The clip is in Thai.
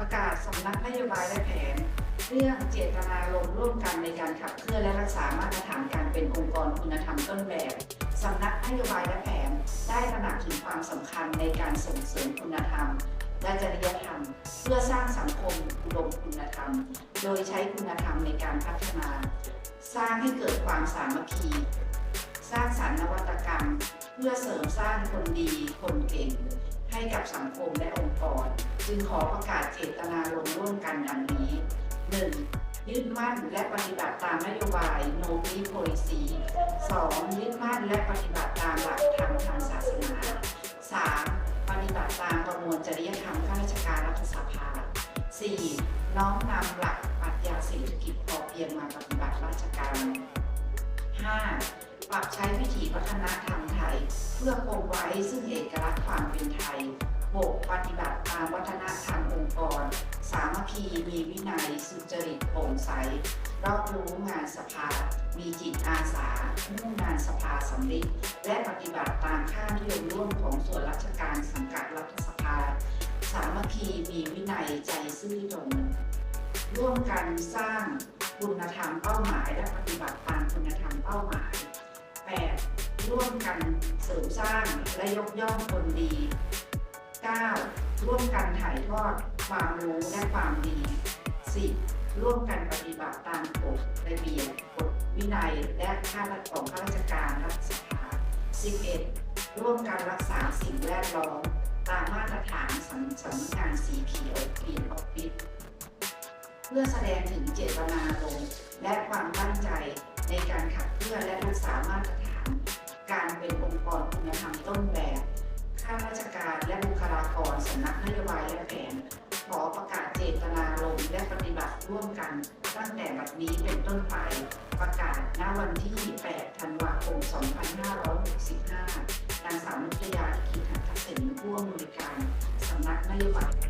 ประกาศสำนักนโยบายและแผน เรื่องเจตนารมณ์ร่วมกันในการขับเคลื่อนและรักษามาตรฐานการเป็นองค์กรคุณธรรมต้นแบบสำนักนโยบายและแผน ได้ตระหนักถึงความสำคัญในการส่งเสริมคุณธรรม และจริยธรรม เพื่อสร้างสังคมอุดมคุณธรรม โดยใช้คุณธรรมในการพัฒนา สร้างให้เกิดความสามัคคี สร้างสารรค์นวัตกรรม เพื่อเสริมสร้างคนดีคนเก่ง ให้กับสังคมและองค์กร จึงขอประกาศเจตนารมณ์ร่วมกันดังนี้ 1. ยึดมั่นและปฏิบัติตามนโยบาย No p e Policy 2. ยึดมั่นและปฏิบัติตามหลักธรรมทางศาสนา 3. ปฏิบัติตามประมวลจริยธรรมข้าราชการรัฐสภา 4. น้อมนำหลักปรัชญาเศรษฐกิจพอเพียงมาปฏิบัติราชการ 5. ปรับใช้วิถีวัฒนธรรม พื่อคงไว้ซึ่งเอกลักษณ์ความเป็นไทย 6. ปฏิบัติตามวัฒนธรรมองค์กร สามัคคีมีวินัยสุจริตโปร่งใส รอบรู้งานสภา มีจิตอาสามุ่งงานสภาสำเร็จและปฏิบัติตามค่านิยมร่วมของส่วนราชการสังกัดรัฐสภา สามัคคีมีวินัยใจซื่อตรง ร่วมกันสร้างคุณธรรมเป้าหมายและปฏิบัติตามคุณธรรมเป้าหมาย 8. ร่วมกัน ริมสร้างและยกย่องคนดี 9. ร่วมกันถ่ายทอดความรู้และความดี 10. ร่วมกันปฏิบัติตามกฎระเบียบกฎวินัยและข้าราชของข้าราชการรัฐสภา 11. ร่วมกันรักษาสิ่งแวดล้อมตามมาตรฐานสำสำนักงานสีเขียวกรีนออฟฟิศเพื่อแสดงถึงเจตนารมณ์และความตั้งใจในการขับเคลื่อนและรักษามาตรฐาน กันตั้งแต่บัดนี้เป็นต้นไป ประกาศณวันที่ 8 ธันวาคม 2565นางสาวนุชยาธิกิจหัตถเสนผู้อำนวยการสำนักนโยบาย